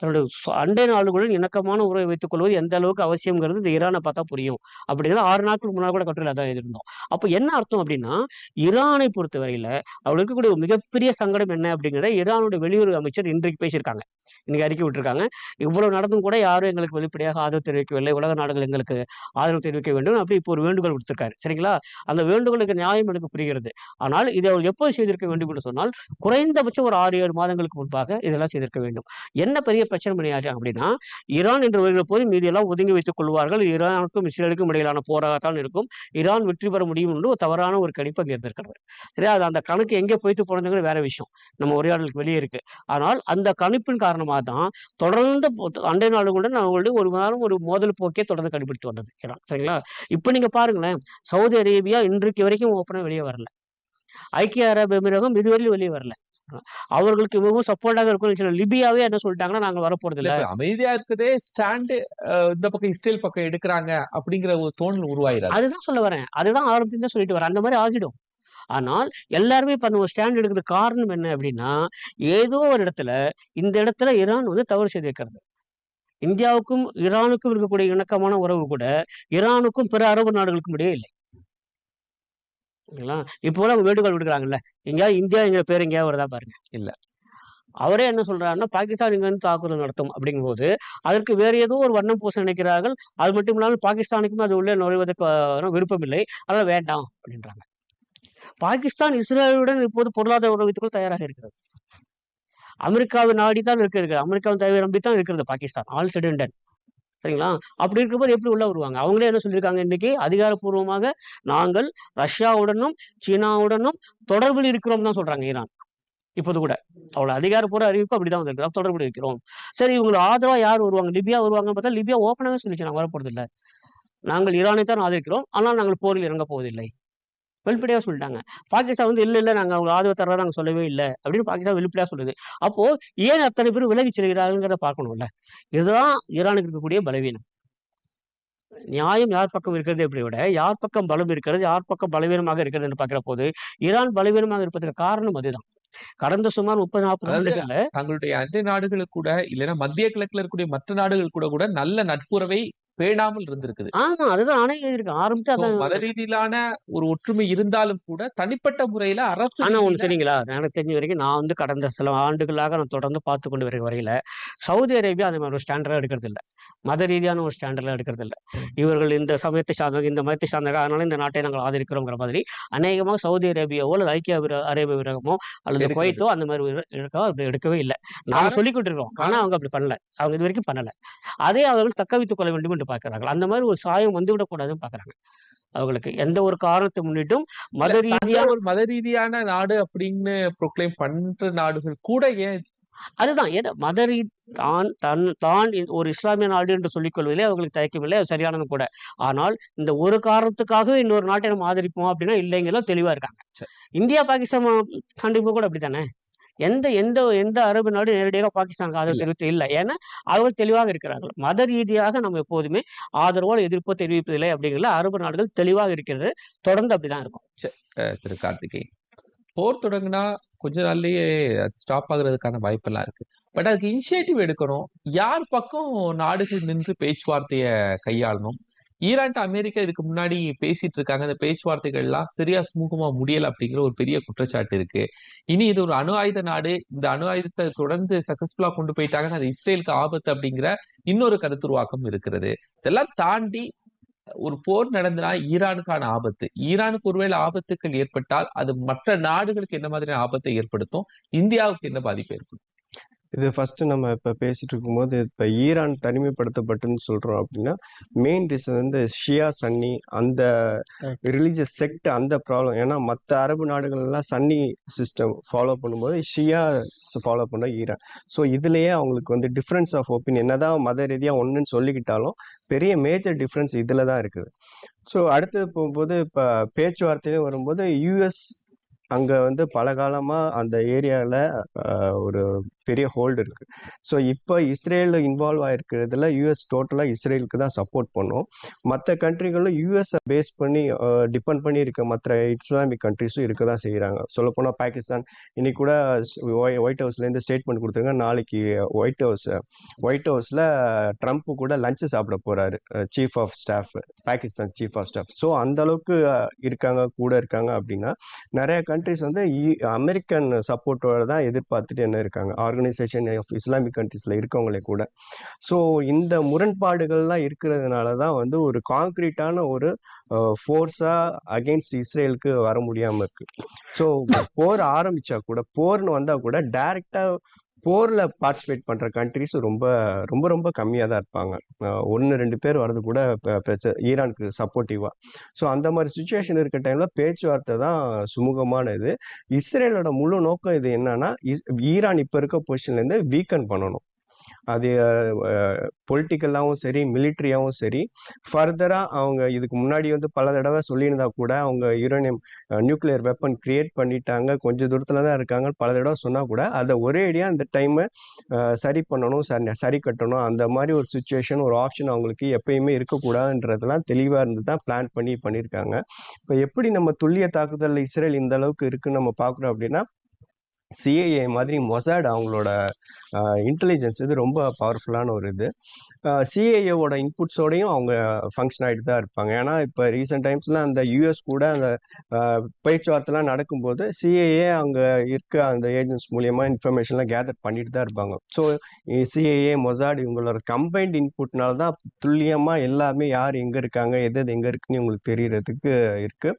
தன்னுடைய அண்டை நாடுகளுடன் இணக்கமான உறவை வைத்துக் கொள்வது எந்த அளவுக்கு அவசியங்கிறது இந்த ஈரானை பார்த்தா புரியும். அப்படிங்கிறது ஆறு நாட்களுக்கு முன்னால் கூட கட்டுரையில் அதான் எழுதியிருந்தோம். அப்போ என்ன அர்த்தம் அப்படின்னா ஈரானை பொறுத்தவரையில அவளுக்கு இருக்கக்கூடிய மிகப்பெரிய சங்கடம் என்ன அப்படிங்கிறத ஈரானுடைய வெளியுறவு அமைச்சர் இன்றைக்கு பேசியிருக்காங்க. இன்னைக்கு அறிக்கை விட்டுருக்காங்க. இவ்வளவு நடந்தும் கூட யாரும் எங்களுக்கு வெளிப்படையாக ஆதரவு தெரிவிக்கவில்லை. உலக நாடுகள் எங்களுக்கு ஆதரவு தெரிவிக்க வேண்டும். அப்படி இப்போ ஒரு வேண்டுகோள் கொடுத்துருக்காரு சரிங்களா? அந்த வேண்டுகோளுக்கு நியாயம் எனக்கு புரிகிறது. ஆனால் இதை அவள் எப்போது செய்திருக்க வேண்டும் என்று சொன்னால் குறைந்தபட்சம் ஒரு ஆறு ஏழு மாதங்களுக்கு முன்பாக இதெல்லாம் செய்திருக்க வேண்டும். என்ன பெரிய பிரச்சனை பண்ணியாச்சு அப்படின்னா ஈரான் என்று வருகிற போது மீதியெல்லாம் ஒதுங்கி வைத்துக் கொள்வார்கள். ஈரானுக்கும் இஸ்ரேலுக்கும் இடையிலான போராகத்தான் இருக்கும். ஈரான் வெற்றி பெற முடியும் என்று தவறான ஒரு கணிப்பு அங்கே இருந்திருக்கிறது. சரியா? அது அந்த கணக்கு எங்கே போய்த்து போனதுங்கிற வேற விஷயம். நம்ம உரையாடலுக்கு வெளியே இருக்கு. ஆனால் அந்த கணிப்பின் காரணம் காரணமாக தான் தொடர்ந்து அண்டை நாடுகளுடன் அவங்களுடைய ஒரு வாரம் ஒரு மோதல் போக்கே தொடர்ந்து கண்டுபிடித்து வந்தது. ஈரான் சரிங்களா? இப்போ நீங்க பாருங்களேன் சவுதி அரேபியா இன்றைக்கு வரைக்கும் ஓப்பனாக வெளியே வரல. ஐக்கிய அரபு எமிரகம் இதுவரையிலும் வெளியே வரல. அவர்களுக்கு மிகவும் சப்போர்ட்டாக இருக்கும் லிபியாவே என்ன சொல்லிட்டாங்கன்னா நாங்க வரப்போறது இல்ல அமைதியா இருக்கதே ஸ்டாண்டு இந்த பக்கம் இஸ்ரேல் பக்கம் எடுக்கிறாங்க அப்படிங்கிற ஒரு தோணல் உருவாயிராது அதுதான் சொல்ல வரேன். அதுதான் ஆரம்பத்துல சொல்லிட்டு வரேன். அந்த மாதிரி ஆகிடும். ஆனால் எல்லாருமே இப்ப ஒரு ஸ்டாண்ட் எடுக்கிறது காரணம் என்ன அப்படின்னா ஏதோ ஒரு இடத்துல இந்த இடத்துல ஈரான் வந்து தவறு செய்திருக்கிறது. இந்தியாவுக்கும் ஈரானுக்கும் இருக்கக்கூடிய இணக்கமான உறவு கூட ஈரானுக்கும் பிற அரபு நாடுகளுக்கும் இடையே இல்லை. சரிங்களா இப்போ அவங்க வேண்டுகோள் விடுக்கிறாங்கல்ல. எங்கேயாவது இந்தியா எங்க பேர் எங்கேயாவது வருதா பாருங்க. இல்ல. அவரே என்ன சொல்றாருன்னா பாகிஸ்தான் இங்க வந்து தாக்குதல் நடத்தும் அப்படிங்கும்போது அதற்கு வேற ஏதோ ஒரு வண்ணம் பூச நினைக்கிறார்கள். அது மட்டும் இல்லாமல் பாகிஸ்தானுக்கும் அது உள்ளே நுழைவதற்கு விருப்பம் இல்லை அதெல்லாம் வேண்டாம் அப்படின்றாங்க. பாகிஸ்தான் இஸ்ரேலுடன் இப்போது பொருளாதார உறவுக்குள் தயாராக இருக்கிறது. அமெரிக்காவை நாடி தான் இருக்கிறது. அமெரிக்காவின் தயவை நம்பி தான் இருக்கிறது பாகிஸ்தான் ஆல் செடன்டன் சரிங்களா? அப்படி இருக்கும்போது எப்படி உள்ள வருவாங்க? அவங்களே என்ன சொல்லியிருக்காங்க? இன்னைக்கு அதிகாரப்பூர்வமாக நாங்கள் ரஷ்யாவுடனும் சீனாவுடனும் தொடர்பில் இருக்கிறோம் தான் சொல்றாங்க ஈரான். இப்போது கூட. அவ்வளவு அதிகாரப்பூர்வ அறிவிப்பு அப்படிதான் வந்திருக்கு தொடர்பு இருக்கிறோம். சரி இவங்களுக்கு ஆதரவா யார் வருவாங்க? லிபியா வருவாங்கன்னு பார்த்தா லிபியா ஓப்பனாகவே சொல்லிச்சு. நாங்கள் வரப்போறது இல்லை நாங்கள் ஈரானை தான் ஆதரிக்கிறோம். ஆனால் நாங்கள் போரில் இறங்க போவதில்லை. வெளிப்படையாக சொல்லிட்டாங்க. பாகிஸ்தான் வந்து இல்லை இல்லை நாங்கள் அவங்க ஆதரவு தர்றதா நாங்கள் சொல்லவே இல்லை. அப்படின்னு பாகிஸ்தான் வெளிப்படையாக சொல்லுது. அப்போ ஏன் அத்தனை பேர் விலகி செல்கிறாருங்கிறத பார்க்கணும்ல. இதுதான் ஈரானுக்கு இருக்கக்கூடிய பலவீனம். நியாயம் யார் பக்கம் இருக்கிறது எப்படி விட யார் பக்கம் பலம் இருக்கிறது யார் பக்கம் பலவீனமாக இருக்கிறது என்று பார்க்கிற போது ஈரான் பலவீனமாக இருப்பதற்கு காரணம் அதுதான். கடந்த சுமார் முப்பது நாற்பது ஆண்டுகள்ல தங்களுடைய அண்டை நாடுகள் கூட இல்லைன்னா மத்திய கிழக்குல இருக்கக்கூடிய மற்ற நாடுகள் கூட கூட நல்ல நட்புறவை பேணாமல் இருந்திருக்குது. ஆமா அதுதான் நானே எழுதியிருக்கேன் ஆரம்பிச்சு மத ரீதியிலான ஒரு ஒற்றுமை இருந்தாலும் கூட தனிப்பட்ட முறையில அரசு ஆனா ஒண்ணு தெரியுங்களா? எனக்கு தெரிஞ்ச வரைக்கும் நான் வந்து கடந்த சில ஆண்டுகளாக நான் தொடர்ந்து பார்த்து கொண்டு வருகிற வரையில சவுதி அரேபியா அந்த மாதிரி ஒரு ஸ்டாண்டர்டாக எடுக்கிறது இல்ல மத ரீதியான ஒரு ஸ்டாண்டர்ட்லாம் எடுக்கிறது இல்ல இவர்கள் இந்த சமயத்தை சார்ந்தவங்க இந்த மதத்தை சார்ந்தவங்க அதனால இந்த நாட்டை நாங்கள் ஆதரிக்கிறோங்கிற மாதிரி அநேகமாக சவுதி அரேபியாவோ அல்லது ஐக்கிய அரேபிய விரகமோ அல்லது. குவைத்தோ அந்த மாதிரி அப்படி எடுக்கவே இல்லை. நாங்க காரணம் சொல்லிக்கிட்டு இருக்கோம் ஆனா அவங்க அப்படி பண்ணல. அவங்க இது வரைக்கும் பண்ணல. அதே அவர்கள் தக்க வைத்துக் கொள்ள வேண்டும் என்று பார்க்கிறார்கள் அந்த மாதிரி ஒரு சாயம் வந்துவிடக்கூடாதுன்னு பார்க்கறாங்க அவங்களுக்கு எந்த ஒரு காரணத்தை முன்னிட்டும் மத இல்ல, ரீதியா தங்களை ஒரு மத ரீதியான நாடு அப்படின்னு ப்ரொக்ளைம் பண்ற நாடுகள் கூட ஏன் அதுதான். ஏன்னா மத ரீ தான் தன் தான் ஒரு இஸ்லாமிய நாடு என்று சொல்லிக் கொள்வதிலே அவங்களுக்கு தயக்கமில்லை அது சரியானது கூட. ஆனால் இந்த ஒரு காரணத்துக்காகவே இன்னொரு நாட்டை நம்ம ஆதரிப்போம் அப்படின்னா இல்லைங்கெல்லாம் தெளிவா இருக்காங்க. இந்தியா பாகிஸ்தான் சண்டைப்பு கூட அப்படித்தானே? எந்த எந்த எந்த அரபு நாடு நேரடியாக பாகிஸ்தானுக்கு ஆதரவு. தெரிவித்து இல்லை. ஏன்னா அவர்கள் தெளிவாக இருக்கிறார்கள். மத ரீதியாக நம்ம எப்போதுமே ஆதரவோ எதிர்ப்போ தெரிவிப்பதில்லை அப்படிங்கிறதுல அரபு நாடுகள் தெளிவாக இருக்கிறது. தொடர்ந்து அப்படிதான் இருக்கும். திரு கார்த்திகேயன். போர் தொடங்குனா கொஞ்ச நாள்லயே ஸ்டாப் ஆகுறதுக்கான வாய்ப்பெல்லாம் இருக்கு. பட் அதுக்கு இனிஷியேட்டிவ் எடுக்கணும். யார் பக்கம் நாடுகள் நின்று பேச்சுவார்த்தையை கையாளணும்? ஈரான் அமெரிக்கா இதுக்கு முன்னாடி பேசிட்டு இருக்காங்க அந்த பேச்சுவார்த்தைகள் எல்லாம் சரியா சுமூகமா முடியல அப்படிங்கிற ஒரு பெரிய குற்றச்சாட்டு இருக்கு. இனி இது ஒரு அணு ஆயுத நாடு. இந்த அணு ஆயுதத்தை தொடர்ந்து சக்சஸ்ஃபுல்லா கொண்டு போயிட்டாங்க அது இஸ்ரேலுக்கு ஆபத்து அப்படிங்கிற இன்னொரு கருத்துருவாக்கம் இருக்கிறது. இதெல்லாம் தாண்டி ஒரு போர் நடந்தனா ஈரானுக்கான ஆபத்து. ஈரானுக்கு ஒருவேளை ஆபத்துக்கள் ஏற்பட்டால் அது மற்ற நாடுகளுக்கு என்ன மாதிரியான ஆபத்தை ஏற்படுத்தும்? இந்தியாவுக்கு என்ன பாதிப்பு ஏற்படும் இது ஃபர்ஸ்ட் நம்ம இப்போ பேசிட்டு இருக்கும்போது இப்போ ஈரான் தனிமைப்படுத்தப்பட்டுன்னு சொல்றோம் அப்படின்னா மெயின் ரீசன் வந்து ஷியா சன்னி அந்த. ரிலீஜியஸ் செக்ட் அந்த ப்ராப்ளம் ஏன்னா மற்ற அரபு நாடுகள் எல்லாம் சன்னி சிஸ்டம் ஃபாலோ பண்ணும்போது ஷியா ஃபாலோ பண்ண ஈரான். ஸோ இதுலயே அவங்களுக்கு வந்து டிஃப்ரென்ஸ் ஆஃப் ஒப்பீனியன் என்னதான் மத ரீதியாக ஒன்றுன்னு சொல்லிக்கிட்டாலும் பெரிய மேஜர் டிஃப்ரென்ஸ் இதில் தான் இருக்குது. ஸோ அடுத்தது போகும்போது இப்போ பேச்சுவார்த்தையிலும் வரும்போது யூஎஸ் அங்கே வந்து பல காலமாக அந்த ஏரியாவில் ஒரு பெரிய ஹோல்டு இருக்கு. ஸோ இப்போ இஸ்ரேல் இன்வால்வ் ஆயிருக்கிறதுல யூஎஸ் டோட்டலாக இஸ்ரேலுக்கு தான் சப்போர்ட் பண்ணும். மற்ற கண்ட்ரிகளும் யூஎஸை பேஸ் பண்ணி டிபெண்ட் பண்ணி இருக்க மற்ற இஸ்லாமிக் கண்ட்ரிஸும் இருக்க தான் செய்கிறாங்க சொல்லப்போனால் பாகிஸ்தான் இன்னைக்கு கூட ஒயிட் ஹவுஸ்லேருந்து ஸ்டேட்மெண்ட் கொடுத்துருங்க. நாளைக்கு ஒயிட் ஹவுஸ் ஒயிட் ஹவுஸில் ட்ரம்ப் கூட லஞ்சு சாப்பிட போகிறாரு chief of staff Pakistan chief of staff so அந்த அளவுக்கு இருக்காங்க கூட இருக்காங்க அப்படின்னா நிறைய கண்ட்ரி கண்ட்ரிஸ் வந்து அமெரிக்கன் சப்போர்ட்டோட தான் எதிர்பார்த்துட்டு என்ன இருக்காங்க? ஆர்கனைசேஷன் ஆஃப் இஸ்லாமிக் கண்ட்ரிஸில் இருக்கவங்களே கூட. ஸோ இந்த முரண்பாடுகள்லாம் இருக்கிறதுனால தான் வந்து ஒரு காங்க்ரீட்டான ஒரு ஃபோர்ஸாக அகெயின்ஸ்ட் இஸ்ரேலுக்கு வர முடியாமல் இருக்கு. ஸோ போர் ஆரம்பிச்சா கூட போர்னு வந்தால் கூட டைரெக்டாக போரில் பார்ட்டிசிபேட் பண்ணுற கண்ட்ரிஸ் ரொம்ப ரொம்ப ரொம்ப கம்மியாக தான் இருப்பாங்க. ஒன்று ரெண்டு பேர் வர்றது கூட ப- பிரச்ச ஈரானுக்கு சப்போர்ட்டிவாக ஸோ அந்த மாதிரி சுச்சுவேஷன் இருக்க டைமில் பேச்சுவார்த்தை தான் சுமூகமான இது இஸ்ரேலோட முழு நோக்கம் இது என்னன்னா இஸ் ஈரான் இப்போ இருக்க பொசிஷன்லேருந்து வீக்கன் பண்ணணும். அது பொலிட்டிக்கலாகவும் சரி மிலிட்ரியாகவும் சரி ஃபர்தராக அவங்க இதுக்கு முன்னாடி வந்து பல தடவை சொல்லியிருந்தா கூட அவங்க யுரேனியம் நியூக்ளியர் வெப்பன் கிரியேட் பண்ணிட்டாங்க கொஞ்சம் தூரத்தில் தான் இருக்காங்க பல தடவை சொன்னால் கூட அதை ஒரே அடியாக அந்த டைமை சரி பண்ணணும் சரி சரி கட்டணும் அந்த மாதிரி ஒரு சுச்சுவேஷன் ஒரு ஆப்ஷன் அவங்களுக்கு எப்பயுமே இருக்கக்கூடாதுன்றதெல்லாம் தெளிவாக இருந்து தான் பிளான் பண்ணி பண்ணியிருக்காங்க. இப்போ எப்படி நம்ம துல்லிய தாக்குதல் இஸ்ரேல் இந்த அளவுக்கு இருக்குன்னு நம்ம பார்க்குறோம் அப்படின்னா சிஏஏ மாதிரி மொசாட் அவங்களோட இன்டெலிஜென்ஸ் இது ரொம்ப பவர்ஃபுல்லான ஒரு இது. சிஏஏவோட இன்புட்ஸோடையும் அவங்க ஃபங்க்ஷன் ஆகிட்டு தான் இருப்பாங்க. ஏன்னா இப்போ ரீசெண்ட் டைம்ஸில் அந்த யூஎஸ் கூட அந்த பேச்சுவார்த்தைலாம் நடக்கும்போது சிஏஏ அங்கே இருக்க அந்த ஏஜென்ட்ஸ் மூலியமாக இன்ஃபர்மேஷன்லாம் கேதர் பண்ணிட்டு தான் இருப்பாங்க. ஸோ சிஏஏ மொசாட் இவங்களோட கம்பைன்ட் இன்புட்னால தான் துல்லியமாக எல்லாமே யார் எங்கே இருக்காங்க எது எது எங்கே இருக்குன்னு உங்களுக்கு தெரியறதுக்கு இருக்குது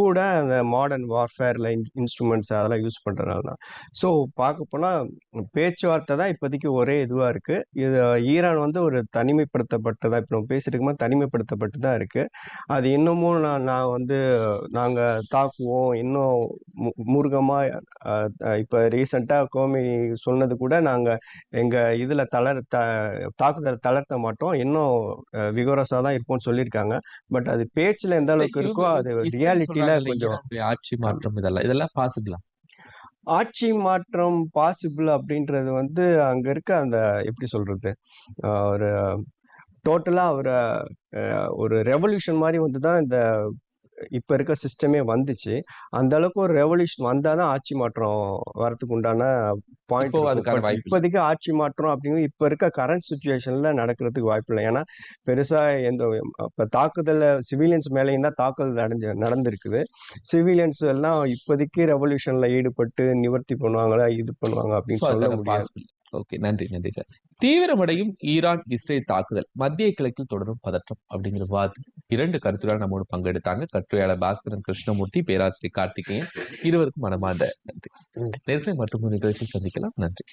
கூட அந்த மாடர்ன் வார்ஃபேரில் இன்ஸ்ட்ருமெண்ட்ஸ் அதெல்லாம் யூஸ் பண்ணுறதுனால தான். ஸோ பார்க்க போனால் பேச்சுவார்த்தை தான் இப்போதைக்கு ஒரே இதுவாக இருக்குது இது ஈரான் வந்து ஒரு தனிமைப்படுத்தப்பட்டதா இப்போ நம்ம பேசிட்டு இருக்கும்போது தனிமைப்படுத்தப்பட்டு தான் இருக்குது அது இன்னமும் நான் நான் வந்து நாங்கள் தாக்குவோம். இன்னும் மூர்க்கமாக இப்போ ரீசெண்டாக கோமி சொன்னது கூட நாங்கள் எங்கள் இதில் தளர் த தாக்குதல் தளர்த்த மாட்டோம். இன்னும் விகோரஸாக தான் இருப்போம்னு சொல்லியிருக்காங்க பட் அது பேச்சில் எந்த அளவுக்கு இருக்கோ அது ரியாலிட்டியில் கொஞ்சம் ஆட்சி மாற்றம் இதெல்லாம். இதெல்லாம் பாசிபிளா ஆட்சி மாற்றம் பாசிபிள் அப்படின்றது வந்து அங்க இருக்க அந்த எப்படி சொல்றது ஒரு டோட்டலா ஒரு ஒரு ரெவல்யூஷன் மாதிரி வந்து தான் இந்த இப்ப இருக்க சிஸ்டமே வந்துச்சு. அந்த அளவுக்கு ஒரு ரெவல்யூஷன் வந்தாதான் ஆட்சி மாற்றம் வரதுக்கு உண்டான பாயிண்ட். இப்போதைக்கு ஆட்சி மாற்றம் அப்படிங்கிறது இப்ப இருக்க கரண்ட் சுச்சுவேஷன்ல நடக்கிறதுக்கு வாய்ப்பு இல்லை. ஏன்னா பெருசா எந்த இப்ப தாக்குதல் சிவிலியன்ஸ் மேலேயும் தான் தாக்குதல் நடந்து நடந்திருக்குது. சிவிலியன்ஸ் எல்லாம் இப்போதைக்கு ரெவல்யூஷன்ல ஈடுபட்டு நிவர்த்தி பண்ணுவாங்களா இது பண்ணுவாங்க அப்படின்னு சொல்ல முடியாது. ஓகே நன்றி நன்றி சார். தீவிரமடையும் ஈரான் இஸ்ரேல் தாக்குதல் மத்திய கிழக்கில் தொடரும் பதற்றம் அப்படிங்கிற வாதத்தில் இரண்டு கருத்துடன் நம்மோடு பங்கெடுத்தாங்க. கட்டுரையாளர் பாஸ்கரன் கிருஷ்ணமூர்த்தி பேராசிரியர் கார்த்திகேயன். இருவருக்கும் மனமார்ந்த நன்றி. நன்றி. நேர்களை மற்றும் நிகழ்ச்சியில் சந்திக்கலாம். நன்றி.